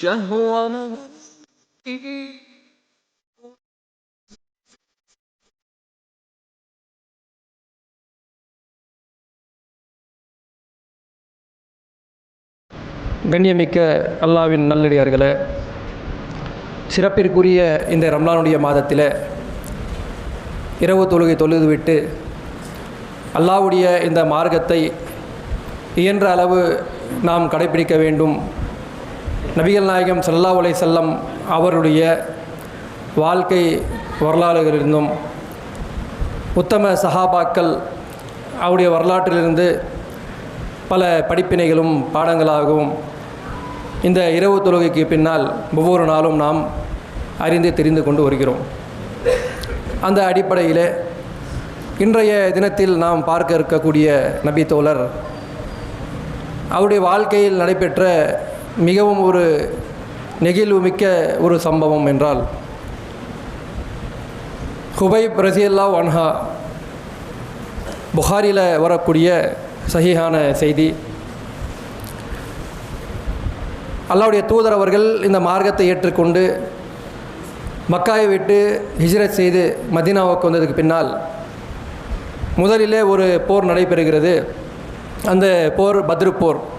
شهوة கண்ணியமிக்க அல்லாவின் நல்லடியார்களே சிறப்பிற்குரிய இந்த ரம்லானுடைய மாதத்தில் இரவு தொழுகை தொழுது விட்டு அல்லாவுடைய இந்த மார்க்கத்தை இயன்ற அளவு நாம் கடைபிடிக்க வேண்டும் நபிகள் நாயகம் சல்லா உலை செல்லம் அவருடைய வாழ்க்கை வரலாறுகளிலிருந்தும் உத்தம சஹாபாக்கள் அவருடைய வரலாற்றிலிருந்து பல படிப்பினைகளும் பாடங்களாகவும் இந்த இரவு தொழுகைக்கு பின்னால் ஒவ்வொரு நாளும் நாம் அறிந்து தெரிந்து கொண்டு வருகிறோம். அந்த அடிப்படையில் இன்றைய தினத்தில் நாம் பார்க்க இருக்கக்கூடிய நபி தோழர் அவருடைய வாழ்க்கையில் நடைபெற்ற மிகவும் ஒரு நெகிழ்வுமிக்க ஒரு சம்பவம் என்றால் ஹுபைப் ரசியல்லா வன்ஹா புகாரியில் வரக்கூடிய சகிஹான செய்தி. அல்லாவுடைய தூதர் அவர்கள் இந்த மார்க்கத்தை ஏற்றுக்கொண்டு மக்காயை விட்டு ஹிஜ்ரத் செய்து மதீனாவுக்கு வந்ததுக்கு பின்னால் முதலிலே ஒரு போர் நடைபெறுகிறது. அந்த போர் பத்ரு போர்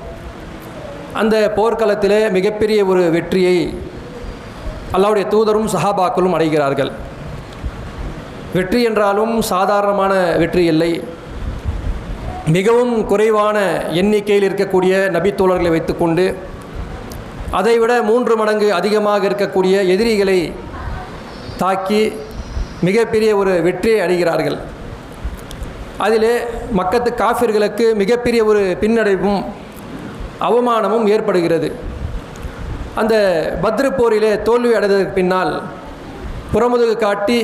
அந்த போர்க்களத்திலே மிகப்பெரிய ஒரு வெற்றியை அல்லாவுடைய தூதரும் சஹாபாக்களும் அடைகிறார்கள். வெற்றி என்றாலும் சாதாரணமான வெற்றி இல்லை. மிகவும் குறைவான எண்ணிக்கையில் இருக்கக்கூடிய நபித்தோழர்களை வைத்துக்கொண்டு அதைவிட மூன்று மடங்கு அதிகமாக இருக்கக்கூடிய எதிரிகளை தாக்கி மிகப்பெரிய ஒரு வெற்றியை அடைகிறார்கள். அதிலே மக்கத்து காஃபிர்களுக்கு மிகப்பெரிய ஒரு பின்னடைவும் அவமானமும் ஏற்படுகிறது. அந்த பத்ரு போரிலே தோல்வி அடைந்ததற்கு பின்னால் புறமுதுகு காட்டி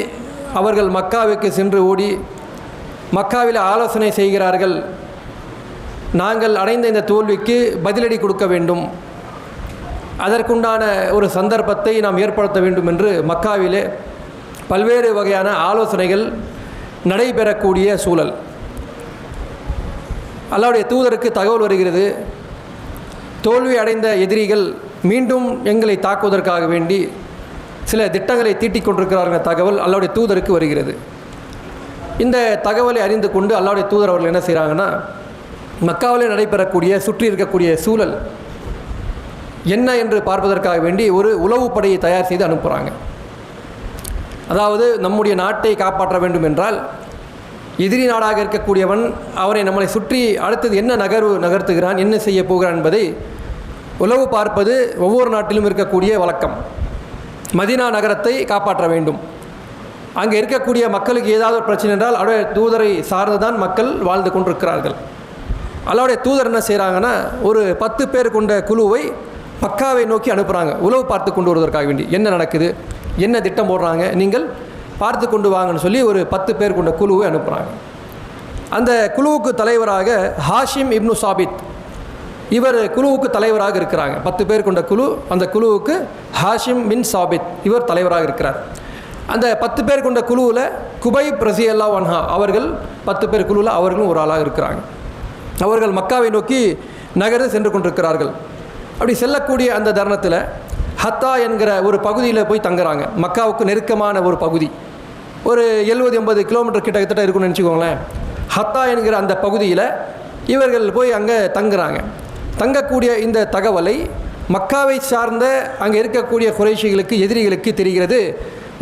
அவர்கள் மக்காவுக்கு சென்று ஓடி மக்காவில் ஆலோசனை செய்கிறார்கள் நாங்கள் அடைந்த இந்த தோல்விக்கு பதிலடி கொடுக்க வேண்டும். அதற்குண்டான ஒரு சந்தர்ப்பத்தை நாம் ஏற்படுத்த வேண்டும் என்று மக்காவிலே பல்வேறு வகையான ஆலோசனைகள் நடைபெறக்கூடிய சூழல். அல்லாவுடைய தூதருக்கு தகவல் வருகிறது. தோல்வி அடைந்த எதிரிகள் மீண்டும் எங்களை தாக்குவதற்காக வேண்டி சில திட்டங்களை தீட்டிக் கொண்டிருக்கிறார்கள் தகவல் அல்லாவுடைய தூதருக்கு வருகிறது. இந்த தகவலை அறிந்து கொண்டு அல்லாவுடைய தூதர் அவர்கள் என்ன செய்கிறாங்கன்னா மக்காவிலே நடைபெறக்கூடிய சுற்றி இருக்கக்கூடிய சூழல் என்ன என்று பார்ப்பதற்காக வேண்டி ஒரு உளவு படையை தயார் செய்து அனுப்புகிறாங்க அதாவது நம்முடைய நாட்டை காப்பாற்ற வேண்டும் என்றால் எதிரி நாடாக இருக்கக்கூடியவன் அவரை நம்மளை சுற்றி அடுத்தது என்ன நகர்வு நகர்த்துகிறான் என்ன செய்ய போகிறான் என்பதை உளவு பார்ப்பது ஒவ்வொரு நாட்டிலும் இருக்கக்கூடிய வழக்கம். மதினா நகரத்தை காப்பாற்ற வேண்டும். அங்கே இருக்கக்கூடிய மக்களுக்கு ஏதாவது ஒரு பிரச்சனை என்றால் அவருடைய தூதரை சார்ந்து தான் மக்கள் வாழ்ந்து கொண்டிருக்கிறார்கள். அல்லாவுடைய தூதர் என்ன செய்கிறாங்கன்னா ஒரு பத்து பேர் கொண்ட குழுவை மக்காவை நோக்கி அனுப்புகிறாங்க உளவு பார்த்து கொண்டு வருவதற்காக வேண்டி. என்ன நடக்குது? என்ன திட்டம் போடுறாங்க? நீங்கள் பார்த்து கொண்டு வாங்கன்னு சொல்லி ஒரு பத்து பேர் கொண்ட குழுவை அனுப்புகிறாங்க அந்த குழுவுக்கு தலைவராக ஹாஷிம் இப்னு சாபித். இவர் குழுவுக்கு தலைவராக இருக்கிறாங்க. பத்து பேர் கொண்ட குழு அந்த குழுவுக்கு ஹாஷிம் பின் சாபித் இவர் தலைவராக இருக்கிறார். அந்த பத்து பேர் கொண்ட குழுவில் குபை பிரசியல்லா வன்ஹா அவர்கள் பத்து பேர் குழுவில் அவர்களும் ஒரு ஆளாக இருக்கிறாங்க. அவர்கள் மக்காவை நோக்கி நகர்ந்து சென்று கொண்டிருக்கிறார்கள். அப்படி செல்லக்கூடிய அந்த தருணத்தில் ஹத்தா என்கிற ஒரு பகுதியில் போய் தங்குறாங்க. மக்காவுக்கு நெருக்கமான ஒரு பகுதி. ஒரு எழுபது எண்பது கிலோமீட்டர் கிட்டத்தட்ட இருக்குன்னு நினச்சிக்கோங்களேன். ஹத்தா என்கிற அந்த பகுதியில் இவர்கள் போய் அங்கே தங்குறாங்க. தங்கக்கூடிய இந்த தகவலை மக்காவை சார்ந்த அங்கே இருக்கக்கூடிய குறைஷிகளுக்கு எதிரிகளுக்கு தெரிகிறது.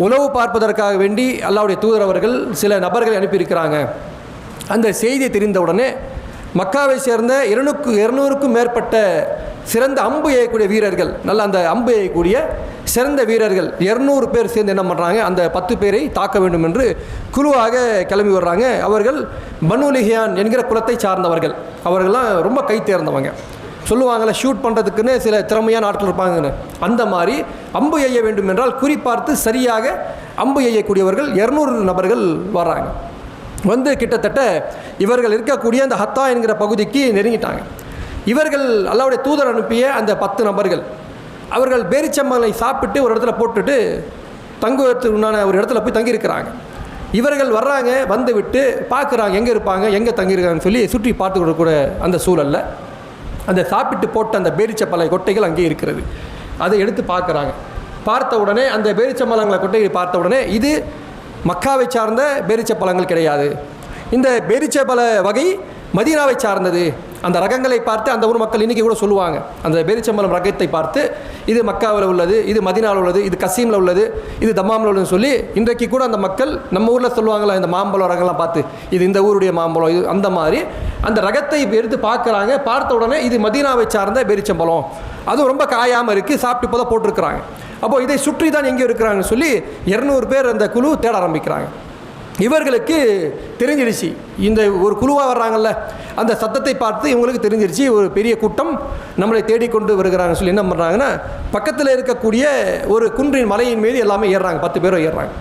உணவு பார்ப்பதற்காக வேண்டி அல்லாவுடைய தூதர் அவர்கள் சில நபர்களை அனுப்பியிருக்கிறாங்க. அந்த செய்தி தெரிந்தவுடனே மக்காவை சேர்ந்த இருநூக்கு இருநூறுக்கும் மேற்பட்ட சிறந்த அம்பு எய்யக்கூடிய வீரர்கள் நல்ல அந்த அம்பு எய்யக்கூடிய சிறந்த வீரர்கள் இரநூறு பேர் சேர்ந்து என்ன பண்ணுறாங்க அந்த பத்து பேரை தாக்க வேண்டும் என்று குழுவாக கிளம்பி வர்றாங்க. அவர்கள் பனுலிஹியான் என்கிற குலத்தை சார்ந்தவர்கள். அவர்கள்லாம் ரொம்ப கை தேர்ந்தவங்க. சொல்லுவாங்கள்ல ஷூட் பண்ணுறதுக்குன்னு சில திறமையான ஆட்கள் இருப்பாங்கன்னு. அந்த மாதிரி அம்பு எய்ய வேண்டும் என்றால் குறிப்பார்த்து சரியாக அம்பு எய்யக்கூடியவர்கள் இரநூறு நபர்கள் வர்றாங்க. வந்து கிட்டத்தட்ட இவர்கள் இருக்கக்கூடிய அந்த ஹத்தா என்கிற பகுதிக்கு நெருங்கிட்டாங்க. இவர்கள் அல்லாவுடைய தூதர் அனுப்பிய அந்த பத்து நபர்கள் அவர்கள் பேரிச்சம்பளை சாப்பிட்டு ஒரு இடத்துல போட்டுட்டு தங்குவதற்கு உண்டான ஒரு இடத்துல போய் தங்கியிருக்கிறாங்க. இவர்கள் வர்றாங்க வந்து விட்டு பார்க்குறாங்க எங்கே இருப்பாங்க எங்கே தங்கியிருக்காங்கன்னு சொல்லி சுற்றி பார்த்து கொடுக்கக்கூட அந்த சூழலில். அந்த சாப்பிட்டு போட்ட அந்த பேரிச்சப்பலை கொட்டைகள் அங்கே இருக்கிறது. அதை எடுத்து பார்க்குறாங்க. பார்த்த உடனே அந்த பேரிச்சம்பழங்களை கொட்டைகளை பார்த்த உடனே இது மக்காவை சார்ந்த பேரிச்ச பழங்கள் கிடையாது. இந்த பேரிச்சம்பழ வகை மதீனாவை சார்ந்தது. அந்த ரகங்களை பார்த்து அந்த ஊர் மக்கள் இன்றைக்கி கூட சொல்லுவாங்க. அந்த பேரிச்சம்பளம் ரகத்தை பார்த்து இது மக்காவில் உள்ளது இது மதினாவில் உள்ளது இது கசீமில் உள்ளது இது தம்மாமில் உள்ளதுன்னு சொல்லி இன்றைக்கு கூட அந்த மக்கள் நம்ம ஊரில் சொல்லுவாங்களா இந்த மாம்பழம் ரகம்லாம் பார்த்து இது இந்த ஊருடைய மாம்பழம் இது அந்த மாதிரி அந்த ரகத்தை எடுத்து பார்க்குறாங்க. பார்த்த உடனே இது மதீனாவை சார்ந்த பேரிச்சம்பழம் அதுவும் ரொம்ப காயாமல் இருக்குது சாப்பிட்டு இப்போ தான் போட்டிருக்கிறாங்க. அப்போது இதை சுற்றி தான் எங்கே இருக்கிறாங்கன்னு சொல்லி இரநூறு பேர் அந்த குழு தேட ஆரம்பிக்கிறாங்க. இவர்களுக்கு தெரிஞ்சிருச்சு இந்த ஒரு குழுவாக வர்றாங்கல்ல அந்த சத்தத்தை பார்த்து இவங்களுக்கு தெரிஞ்சிருச்சு ஒரு பெரிய கூட்டம் நம்மளை தேடிக்கொண்டு வருகிறாங்கன்னு சொல்லி என்ன பண்ணுறாங்கன்னா பக்கத்தில் இருக்கக்கூடிய ஒரு குன்றின் மலையின் மீது எல்லாமே ஏறுறாங்க பத்து பேரும் ஏறுறாங்க.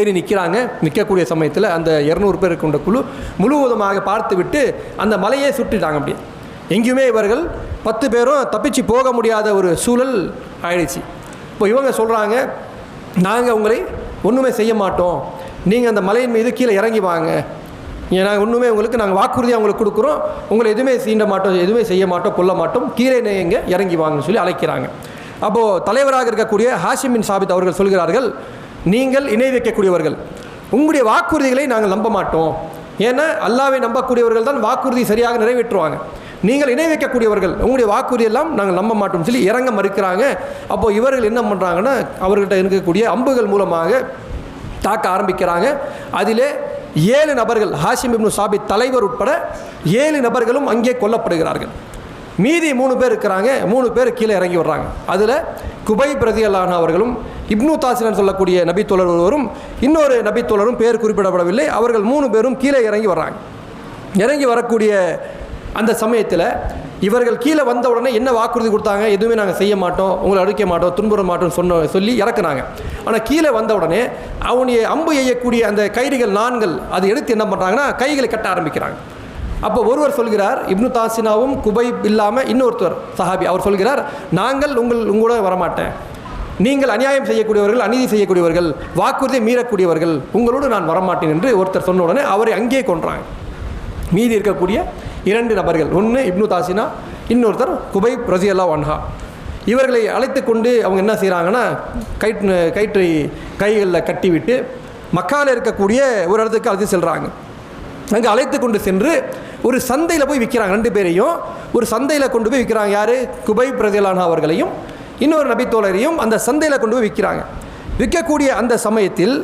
ஏறி நிற்கிறாங்க நிற்கக்கூடிய சமயத்தில் அந்த இரநூறு பேர் கொண்ட குழு முழுவதுமாக பார்த்து விட்டு அந்த மலையை சுற்றிட்டாங்க அப்படியே. எங்கேயுமே இவர்கள் பத்து பேரும் தப்பிச்சு போக முடியாத ஒரு சூழல் ஆயிடுச்சு. இப்போ இவங்க சொல்கிறாங்க நாங்கள் உங்களை ஒன்றுமே செய்ய மாட்டோம். நீங்கள் அந்த மலையின் மீது கீழே இறங்கி வாங்க. ஏன்னா ஒன்றுமே உங்களுக்கு நாங்கள் வாக்குறுதியாக உங்களுக்கு கொடுக்குறோம். உங்களை எதுவுமே சீண்ட மாட்டோம் எதுவுமே செய்ய மாட்டோம் கொல்ல மாட்டோம். கீழே நீங்க இறங்கி வாங்கன்னு சொல்லி அழைக்கிறாங்க. அப்போது தலைவராக இருக்கக்கூடிய ஹாஷிமின் சாபித் அவர்கள் சொல்கிறார்கள் நீங்கள் இணை வைக்கக்கூடியவர்கள் உங்களுடைய வாக்குறுதிகளை நாங்கள் நம்ப மாட்டோம். ஏன்னா அல்லாவை நம்பக்கூடியவர்கள் தான் வாக்குறுதி சரியாக நிறைவேற்றுவாங்க. நீங்கள் இணை வைக்கக்கூடியவர்கள் உங்களுடைய வாக்குறுதி எல்லாம் நாங்கள் நம்ப மாட்டோம்னு சொல்லி இறங்க மறுக்கிறாங்க. அப்போது இவர்கள் என்ன பண்ணுறாங்கன்னா அவர்கிட்ட இருக்கக்கூடிய அம்புகள் மூலமாக தாக்க ஆரம்பிக்கிறாங்க. அதிலே ஏழு நபர்கள் ஹாஷிம் இப்னு சாபித் தலைவர் உட்பட ஏழு நபர்களும் அங்கே கொல்லப்படுகிறார்கள். மீதி மூணு பேர் இருக்கிறாங்க. மூணு பேர் கீழே இறங்கி வர்றாங்க. அதில் குபை பிரதி அல்லான் அவர்களும் இப்னு தாசிரன் சொல்லக்கூடிய நபித்தோழர் ஒருவரும் இன்னொரு நபித்தோழரும் பேர் குறிப்பிடப்படவில்லை. அவர்கள் மூணு பேரும் கீழே இறங்கி வர்றாங்க. இறங்கி வரக்கூடிய அந்த சமயத்தில் இவர்கள் கீழே வந்த உடனே என்ன வாக்குறுதி கொடுத்தாங்க? எதுவுமே நாங்கள் செய்ய மாட்டோம் உங்களை அடிக்க மாட்டோம் துன்புற மாட்டோம் சொன்ன சொல்லி இறக்குனாங்க. ஆனால் கீழே வந்த உடனே அவனுடைய அம்பு எய்யக்கூடிய அந்த கயிறுகள் நான்கள் அதை எடுத்து என்ன பண்ணுறாங்கன்னா கைகளை கட்ட ஆரம்பிக்கிறாங்க. அப்போ ஒருவர் சொல்கிறார் இப்னு தாசினாவும் குபை இல்லாமல் இன்னொருத்தர் சஹாபி. அவர் சொல்கிறார் நாங்கள் உங்கள் உங்களோட வரமாட்டேன். நீங்கள் அநியாயம் செய்யக்கூடியவர்கள் அநீதி செய்யக்கூடியவர்கள் வாக்குறுதியை மீறக்கூடியவர்கள் உங்களோடு நான் வரமாட்டேன் என்று ஒருத்தர் சொன்ன உடனே அவரை அங்கேயே கொன்றாங்க. மீதி இருக்கக்கூடிய இரண்டு நபர்கள். ஒன்று இப்னு தாசினா இன்னொருத்தர் குபை ரசியல்லா வன்ஹா இவர்களை அழைத்து கொண்டு அவங்க என்ன செய்கிறாங்கன்னா கயிற்று கயிற்றை கைகளில் கட்டிவிட்டு மக்கால இருக்கக்கூடிய ஒரு இடத்துக்கு அழைத்து செல்கிறாங்க அங்கே அழைத்து கொண்டு சென்று ஒரு சந்தையில் போய் விற்கிறாங்க ரெண்டு பேரையும். ஒரு சந்தையில் கொண்டு போய் விற்கிறாங்க யார்? குபை பிரதிலானா அவர்களையும். இன்னொரு நபித்தோழரையும் அந்த சந்தையில் கொண்டு போய் விற்கிறாங்க விற்கக்கூடிய அந்த சமயத்தில்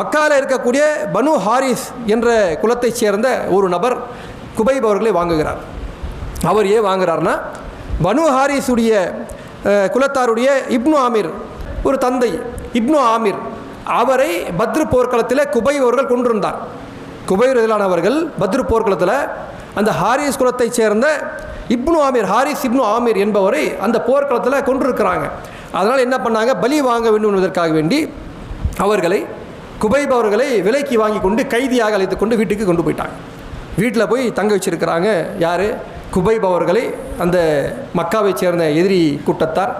மக்கால இருக்கக்கூடிய பனு ஹாரிஸ் என்ற குலத்தைச் சேர்ந்த ஒரு நபர் குபைப் அவர்களை வாங்குகிறார். அவர் ஏன் வாங்குறாருன்னா பனு ஹாரிஸுடைய குலத்தாருடைய இப்னு ஆமீர் ஒரு தந்தை இப்னு ஆமீர். அவரை பத்ரு போர்க்களத்தில் குபை அவர்கள் கொண்டிருந்தார் குபை ரதிலானவர்கள் பத்ரு போர்க்களத்தில் அந்த ஹாரிஸ் குலத்தைச் சேர்ந்த Ibn Amir Haris Ibn Amir என்பவரை அந்த போர்க்களத்தில் கொண்டிருக்கிறாங்க அதனால் என்ன பண்ணாங்க? பலி வாங்க வேண்டும் என்பதற்காக வேண்டி அவர்களை குபைப் அவர்களை விலைக்கு வாங்கி கொண்டு கைதியாக அழைத்து கொண்டு வீட்டுக்கு கொண்டு போயிட்டாங்க. வீட்டில் போய் தங்க வச்சிருக்கிறாங்க. யார்? குபைப் அவர்களை. அந்த மக்காவை சேர்ந்த எதிரி கூட்டத்தார்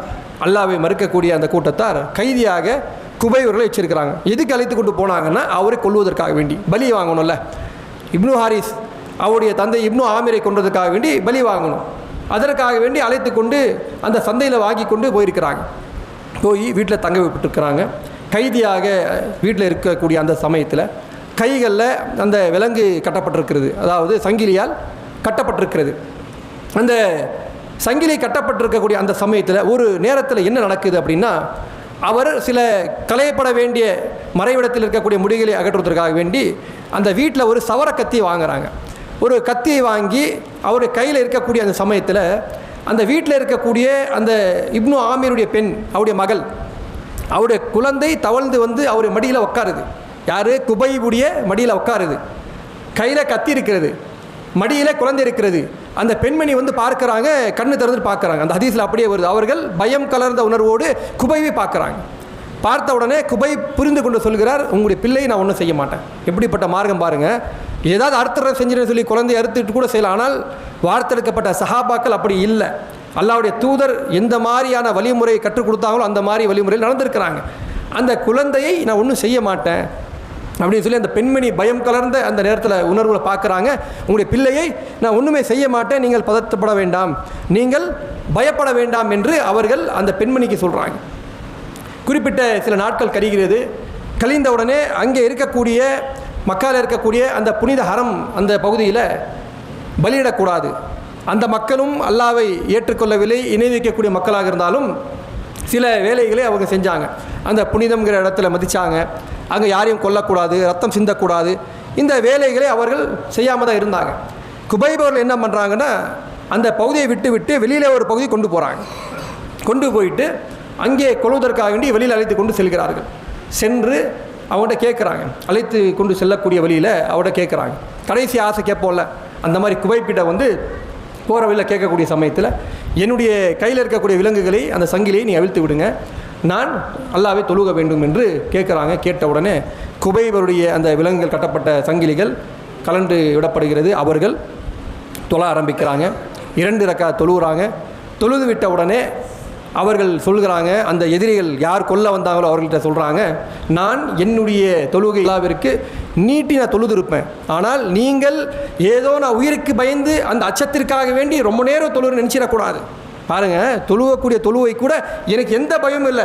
அல்லாவை மறுக்கக்கூடிய அந்த கூட்டத்தார் கைதியாக குபைவர்களை வச்சிருக்கிறாங்க. எதுக்கு அழைத்து கொண்டு போனாங்கன்னா அவரை கொள்வதற்காக வேண்டி. பலி வாங்கணும்ல. இப்னு ஹாரிஸ் அவருடைய தந்தை இப்னு ஆமிரை கொண்டதுக்காக வேண்டி பலி வாங்கணும். அதற்காக வேண்டி அழைத்து கொண்டு அந்த சந்தையில் வாங்கி கொண்டு போயிருக்கிறாங்க. போய் வீட்டில் தங்க விட்டுருக்கிறாங்க கைதியாக வீட்டில் இருக்கக்கூடிய அந்த சமயத்தில் கைகளில் அந்த விலங்கு கட்டப்பட்டிருக்கிறது. அதாவது சங்கிலியால் கட்டப்பட்டிருக்கிறது. அந்த சங்கிலி கட்டப்பட்டிருக்கக்கூடிய அந்த சமயத்தில் ஒரு நேரத்தில் என்ன நடக்குது அப்படின்னா அவர் சில களையப்பட வேண்டிய மறைவிடத்தில் இருக்கக்கூடிய முடிகளை அகற்றுவதற்காக வேண்டி அந்த வீட்டில் ஒரு சவர கத்தி வாங்குறாங்க. ஒரு கத்தியை வாங்கி அவர் கையில் இருக்கக்கூடிய அந்த சமயத்தில் அந்த வீட்டில் இருக்கக்கூடிய அந்த இப்னு ஆமீருடைய பெண் அவருடைய மகள் அவருடைய குழந்தை தவழ்ந்து வந்து அவர் மடியில் உட்காருது. யார்? குபையுடைய மடியில் உட்காருது. கையில் கத்தி இருக்கிறது. மடியில் குழந்தை இருக்கிறது. அந்த பெண்மணி வந்து பார்க்குறாங்க கண்ணு திறந்து பார்க்குறாங்க. அந்த ஹதீஸில் அப்படியே வருது. அவர்கள் பயம் கலர்ந்த உணர்வோடு குபைவை பார்க்குறாங்க. பார்த்த உடனே குபை புரிந்து கொண்டு சொல்கிறார் உங்களுடைய பிள்ளையை நான் ஒன்றும் செய்ய மாட்டேன். எப்படிப்பட்ட மார்க்கம் பாருங்கள் ஏதாவது அறுத்துற செஞ்சுன்னு சொல்லி குழந்தைய அறுத்துட்டு கூட செய்யலாம். ஆனால் வார்த்தெடுக்கப்பட்ட சஹாபாக்கள் அப்படி இல்லை. அல்லாவுடைய தூதர் எந்த மாதிரியான வழிமுறையை கற்றுக் கொடுத்தாங்களோ அந்த மாதிரி வழிமுறையில் நடந்திருக்கிறாங்க. அந்த குழந்தையை நான் ஒன்றும் செய்ய மாட்டேன். அப்படின்னு சொல்லி அந்த பெண்மணி பயம் கலர்ந்த அந்த நேரத்தில் உணர்வுகளை பார்க்குறாங்க. உங்களுடைய பிள்ளையை நான் ஒன்றுமே செய்ய மாட்டேன் நீங்கள் பதற்றப்பட வேண்டாம். நீங்கள் பயப்பட வேண்டாம் என்று அவர்கள் அந்த பெண்மணிக்கு சொல்கிறாங்க குறிப்பிட்ட சில நாட்கள் கழிகிறது. கழிந்த உடனே அங்கே இருக்கக்கூடிய மக்கால் இருக்கக்கூடிய அந்த புனித ஹரம் அந்த பகுதியில் பலியிடக்கூடாது. அந்த மக்களும் அல்லாவை ஏற்றுக்கொள்ளவில்லை இணை வைக்கக்கூடிய மக்களாக இருந்தாலும் சில வேலைகளை அவங்க செஞ்சாங்க. அந்த புனிதம்ங்கிற இடத்துல மதித்தாங்க அங்கே யாரையும் கொல்லக்கூடாது ரத்தம் சிந்தக்கூடாது. இந்த வேலைகளை அவர்கள் செய்யாமல் தான் இருந்தாங்க. குபைப் அவர்கள் என்ன பண்ணுறாங்கன்னா அந்த பகுதியை விட்டு விட்டு வெளியில் ஒரு பகுதி கொண்டு போகிறாங்க கொண்டு போயிட்டு அங்கே கொள்வதற்காக வேண்டி வெளியில் அழைத்து கொண்டு செல்கிறார்கள். சென்று அவங்கள்ட்ட கேட்குறாங்க. அழைத்து கொண்டு செல்லக்கூடிய வழியில் அவர்கிட்ட கேட்குறாங்க. கடைசி ஆசை கேட்போம்ல. அந்த மாதிரி குவைப்பிட்ட வந்து போகிற வழியில் கேட்கக்கூடிய சமயத்தில் என்னுடைய கையில் இருக்கக்கூடிய விலங்குகளை அந்த சங்கிலியை நீ அவிழ்த்து விடுங்க. நான் அல்லாவே தொழுக வேண்டும் என்று கேட்குறாங்க. கேட்ட உடனே குபைவருடைய அந்த விலங்குகள் கட்டப்பட்ட சங்கிலிகள் கலண்டு விடப்படுகிறது. அவர்கள் தொழ ஆரம்பிக்கிறாங்க. இரண்டு ரக்கா தொழுகிறாங்க தொழுது விட்ட உடனே அவர்கள் சொல்கிறாங்க அந்த எதிரிகள் யார் கொல்ல வந்தாங்களோ அவர்கள்ட்ட சொல்கிறாங்க நான் என்னுடைய தொழுகை விழாவிற்கு நீட்டி நான் தொழுதிருப்பேன் ஆனால் நீங்கள் ஏதோ நான் உயிருக்கு பயந்து அந்த அச்சத்திற்காக வேண்டி ரொம்ப நேரம் தொழுறு நினச்சிடக்கூடாது பாருங்கள் தொழுவக்கூடிய தொழுவை கூட எனக்கு எந்த பயமும் இல்லை.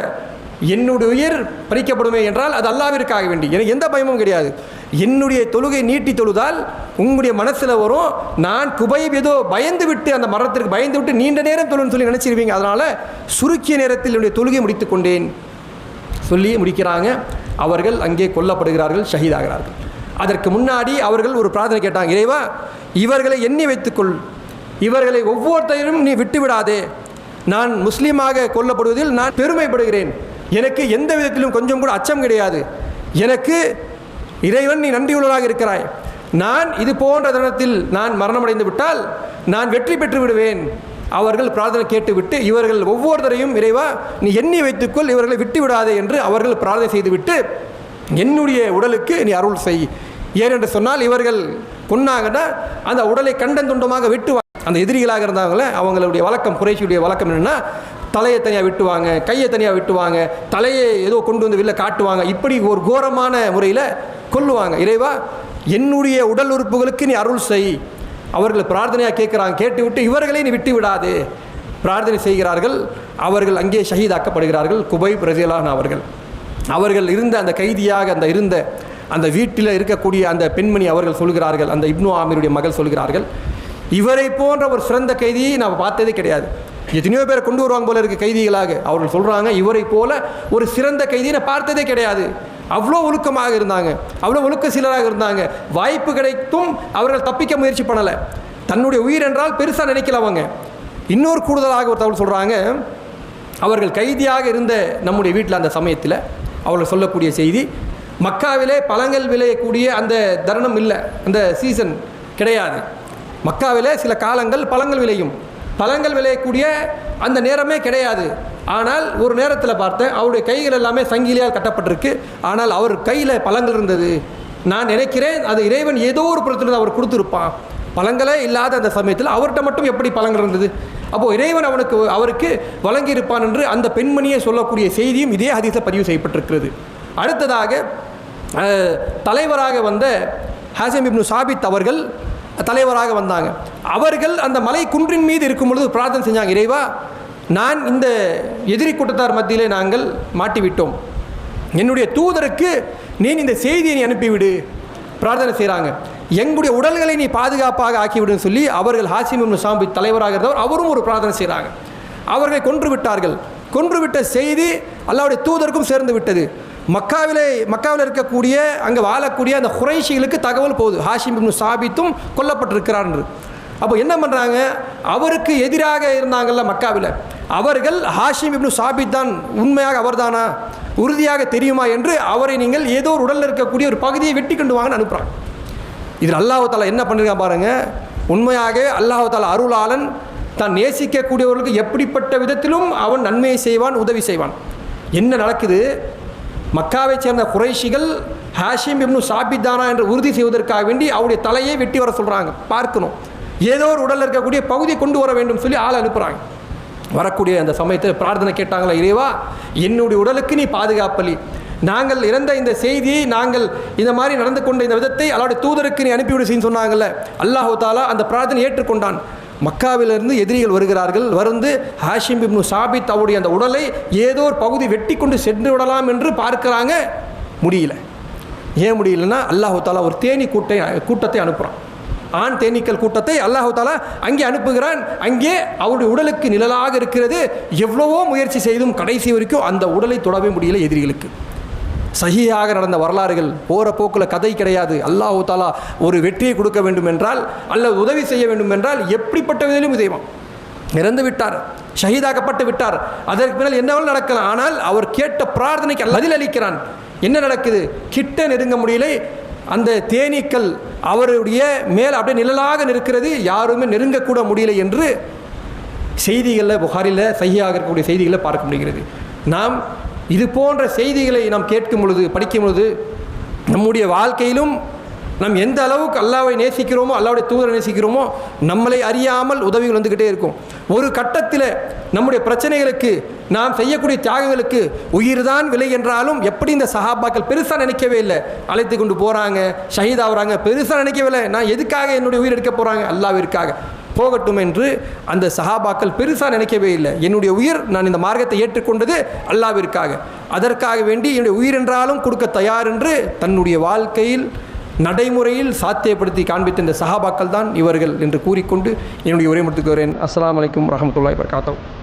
என்னுடைய உயிர் பறிக்கப்படுமே என்றால் அது அல்லாவிற்காக வேண்டி. எனக்கு எந்த பயமும் கிடையாது. என்னுடைய தொழுகை நீட்டி தொழுதால் உங்களுடைய மனசில் வரும் நான் குபைப் ஏதோ பயந்து விட்டு அந்த மரத்திற்கு பயந்து விட்டு நீண்ட நேரம் தொழுன்னு சொல்லி நினச்சிருவீங்க. அதனால் சுருக்கிய நேரத்தில் என்னுடைய தொழுகை முடித்து கொண்டேன். சொல்லி முடிக்கிறாங்க. அவர்கள் அங்கே கொல்லப்படுகிறார்கள் ஷஹீதாகிறார்கள். அதற்கு முன்னாடி அவர்கள் ஒரு பிரார்த்தனை கேட்டாங்க இறைவா இவர்களை எண்ணி வைத்துக்கொள். இவர்களை ஒவ்வொருத்தரும் நீ விட்டு விடாதே நான் முஸ்லீமாக கொல்லப்படுவதில் நான் பெருமைப்படுகிறேன். எனக்கு எந்த விதத்திலும் கொஞ்சம் கூட அச்சம் கிடையாது. எனக்கு இறைவன் நீ நன்றியுள்ளதாக இருக்கிறாய். நான் இது போன்ற தருணத்தில் நான் மரணமடைந்து விட்டால் நான் வெற்றி பெற்று விடுவேன். அவர்கள் பிரார்த்தனை கேட்டுவிட்டு இவர்கள் ஒவ்வொருத்தரையும் இறைவா நீ எண்ணி வைத்துக்கொள் இவர்களை விட்டு விடாதே என்று அவர்கள் பிரார்த்தனை செய்துவிட்டு என்னுடைய உடலுக்கு நீ அருள் செய். ஏனென்று சொன்னால் இவர்கள் கொன்னாங்கன்னா அந்த உடலை கண்டன் துண்டமாக வெட்டுவாங்க. அந்த எதிரிகளாக இருந்தாங்களே அவங்களுடைய வழக்கம் குறைச்சியுடைய வழக்கம் என்னென்னா தலையை தனியாக வெட்டுவாங்க கையை தனியாக வெட்டுவாங்க தலையை ஏதோ கொண்டு வந்து வெளில காட்டுவாங்க. இப்படி ஒரு கோரமான முறையில் கொல்லுவாங்க. இறைவா என்னுடைய உடல் உறுப்புகளுக்கு நீ அருள் செய். அவர்கள் பிரார்த்தனையாக கேட்குறாங்க கேட்டுவிட்டு இவர்களை நீ விட்டு விடாதே பிரார்த்தனை செய்கிறார்கள் அவர்கள் அங்கே ஷஹீதாக்கப்படுகிறார்கள் குபை பிரஜலான் அவர்கள். அவர்கள் இருந்த அந்த கைதியாக அந்த இருந்த அந்த வீட்டில் இருக்கக்கூடிய அந்த பெண்மணி அவர்கள் சொல்கிறார்கள் அந்த இப்னு ஆமீருடைய மகள் சொல்கிறார்கள் இவரை போன்ற ஒரு சிறந்த கைதியை நான் பார்த்ததே கிடையாது. எத்தனையோ பேரை கொண்டு வருவாங்க போல இருக்க கைதிகளாக. அவர்கள் சொல்கிறாங்க இவரை போல ஒரு சிறந்த கைதியை நான் பார்த்ததே கிடையாது. அவ்வளோ ஒழுக்கமாக இருந்தாங்க. அவ்வளோ ஒழுக்க சீலராக இருந்தாங்க. வாய்ப்பு கிடைத்தும் அவர்கள் தப்பிக்க முயற்சி பண்ணலை. தன்னுடைய உயிர் என்றால் பெருசாக நினைக்கல அவங்க. இன்னொரு கூடுதலாக ஒரு தகவல் சொல்கிறாங்க அவர்கள் கைதியாக இருந்த நம்முடைய வீட்டில் அந்த சமயத்தில் அவர்கள் சொல்லக்கூடிய செய்தி மக்காவிலே பழங்கள் விளையக்கூடிய அந்த தருணம் இல்லை. அந்த சீசன் கிடையாது. மக்காவிலே சில காலங்கள் பழங்கள் விளையும். பழங்கள் விளையக்கூடிய அந்த நேரமே கிடையாது. ஆனால் ஒரு நேரத்தில் பார்த்தேன் அவருடைய கைகள் எல்லாமே சங்கிலியால் கட்டப்பட்டிருக்கு. ஆனால் அவர் கையில் பழங்கள் இருந்தது. நான் நினைக்கிறேன் அது இறைவன் ஏதோ ஒரு புறத்தில் அவர் கொடுத்துருப்பான். பழங்களே இல்லாத அந்த சமயத்தில் அவர்கிட்ட மட்டும் எப்படி பழங்கள் இருந்தது? அப்போது இறைவன் அவனுக்கு அவருக்கு வழங்கியிருப்பான் என்று அந்த பெண்மணியை சொல்லக்கூடிய செய்தியும் இதே ஹதீஸில் பதிவு செய்யப்பட்டிருக்கிறது. அடுத்ததாக தலைவராக வந்த ஹாசிம் இப்னு சாபித் அவர்கள் தலைவராக வந்தாங்க. அவர்கள் அந்த மலை குன்றின் மீது இருக்கும் பொழுது பிரார்த்தனை செஞ்சாங்க இறைவா நான் இந்த எதிரி கூட்டத்தார் மத்தியிலே நாங்கள் மாட்டிவிட்டோம். என்னுடைய தூதருக்கு நீ இந்த செய்தியை நீ அனுப்பிவிடு. பிரார்த்தனை செய்கிறாங்க எங்களுடைய உடல்களை நீ பாதுகாப்பாக ஆக்கிவிடுன்னு சொல்லி அவர்கள் ஹாசிம் சாம்பி தலைவராக இருந்தவர் அவரும் ஒரு பிரார்த்தனை செய்கிறாங்க அவர்களை கொன்று விட்டார்கள். கொன்று விட்ட செய்தி அல்லாவுடைய தூதருக்கும் சேர்ந்து விட்டது. மக்காவிலே மக்காவில் இருக்கக்கூடிய அங்கே வாழக்கூடிய அந்த குறைஷிகளுக்கு தகவல் போகுது. ஹாஷிம் இப்னு சாபித்தும் கொல்லப்பட்டிருக்கிறார் என்று. அப்போ என்ன பண்ணுறாங்க அவருக்கு எதிராக இருந்தாங்கல்ல மக்காவில். அவர்கள் ஹாஷிம் இப்னு சாபித் தான் உண்மையாக அவர்தானா? உறுதியாக தெரியுமா என்று அவரை நீங்கள் ஏதோ ஒரு உடலில் இருக்கக்கூடிய ஒரு பகுதியை வெட்டி கொண்டு வாங்கன்னு அனுப்புகிறாங்க இதில் அல்லாஹாலா என்ன பண்ணிருக்கா பாருங்கள் உண்மையாக அல்லாஹாலா அருளாளன் தான் நேசிக்கக்கூடியவர்களுக்கு எப்படிப்பட்ட விதத்திலும் அவன் நன்மையை செய்வான் உதவி செய்வான். என்ன நடக்குது? மக்காவை சேர்ந்த குறைஷிகள் ஹாஷிம் இப்னு சாபித்தானா என்று உறுதி செய்வதற்காக வேண்டி அவருடைய தலையை வெட்டி வர சொல்கிறாங்க பார்க்கணும். ஏதோ ஒரு உடலில் இருக்கக்கூடிய பகுதியை கொண்டு வர வேண்டும் சொல்லி ஆள் அனுப்புகிறாங்க வரக்கூடிய அந்த சமயத்தில் பிரார்த்தனை கேட்டாங்களா இறைவா என்னுடைய உடலுக்கு நீ பாதுகாப்பலி. நாங்கள் இறந்த இந்த செய்தியை நாங்கள் இந்த மாதிரி நடந்து கொண்ட இந்த விதத்தை அல்லாவுடைய தூதருக்கு நீ அனுப்பிவிடுச்சின்னு சொன்னாங்கல்ல. அல்லாஹு தாலா அந்த பிரார்த்தனை ஏற்றுக்கொண்டான். மக்காவிலிருந்து எதிரிகள் வருகிறார்கள். வந்து ஹாஷிம் இப்னு சாபித் அவருடைய அந்த உடலை ஏதோ ஒரு பகுதி வெட்டி கொண்டு சென்று விடலாம் என்று பார்க்கிறாங்க. முடியல. ஏன் முடியலன்னா அல்லாஹு தாலா ஒரு தேனி கூட்டை கூட்டத்தை அனுப்புகிறான் ஆண் தேனீக்கள் கூட்டத்தை அல்லாஹு தாலா அங்கே அனுப்புகிறான். அங்கே அவருடைய உடலுக்கு நிழலாக இருக்கிறது. எவ்வளவோ முயற்சி செய்தும் கடைசி வரைக்கும் அந்த உடலை தொடவே முடியல எதிரிகளுக்கு. சகியாக நடந்த வரலாறுகள் போகிற போக்கில் கதை கிடையாது. அல்லாஹு தாலா ஒரு வெற்றியை கொடுக்க வேண்டும் என்றால் அல்லது உதவி செய்ய வேண்டும் என்றால் எப்படிப்பட்ட விதிலும் செய்வான் இறந்து விட்டார் ஷஹீதாக்கப்பட்டு விட்டார். அதற்கு பின்னால் என்னவெல்லாம் நடக்கலாம். ஆனால் அவர் கேட்ட பிரார்த்தனைக்கு பதில் அளிக்கிறான் என்ன நடக்குது? கிட்ட நெருங்க முடியலை. அந்த தேனீக்கள் அவருடைய மேல் அப்படியே நிழலாக நிற்கிறது. யாருமே நெருங்கக்கூட முடியல என்று செய்திகளில் புகாரில் சகியாக இருக்கக்கூடிய செய்திகளை பார்க்க முடிகிறது. நாம் இது போன்ற செய்திகளை நாம் கேட்கும் பொழுது படிக்கும் பொழுது நம்முடைய வாழ்க்கையிலும் நாம் எந்த அளவுக்கு அல்லாவை நேசிக்கிறோமோ அல்லாவுடைய தூதரை நேசிக்கிறோமோ நம்மளை அறியாமல் உதவிகள் வந்துக்கிட்டே இருக்கும். ஒரு கட்டத்தில் நம்முடைய பிரச்சனைகளுக்கு நாம் செய்யக்கூடிய தியாகங்களுக்கு உயிர் தான் விலை என்றாலும் எப்படி இந்த சஹாபாக்கள் பெருசாக நினைக்கவே இல்லை. அழைத்து கொண்டு போகிறாங்க ஷஹீத் ஆகுறாங்க பெருசாக நினைக்கவே இல்லை. நான் எதுக்காக என்னுடைய உயிர் எடுக்க போகிறாங்க அல்லாவிற்காக. போகட்டும் என்று அந்த சஹாபாக்கள் பெருசாக நினைக்கவே இல்லை. என்னுடைய உயிர் நான் இந்த மார்க்கத்தை ஏற்றுக்கொண்டது அல்லாவிற்காக. அதற்காக வேண்டி என்னுடைய உயிர் என்றாலும் கொடுக்க தயார் என்று தன்னுடைய வாழ்க்கையில் நடைமுறையில் சாத்தியப்படுத்தி காண்பித்த இந்த சஹாபாக்கள் தான் இவர்கள் என்று கூறிக்கொண்டு என்னுடைய உரை முடித்துக்கிறேன் அஸ்லாம் அலைக்கும் வரஹ்மத்துல்லாஹி வபரகாத்துஹு.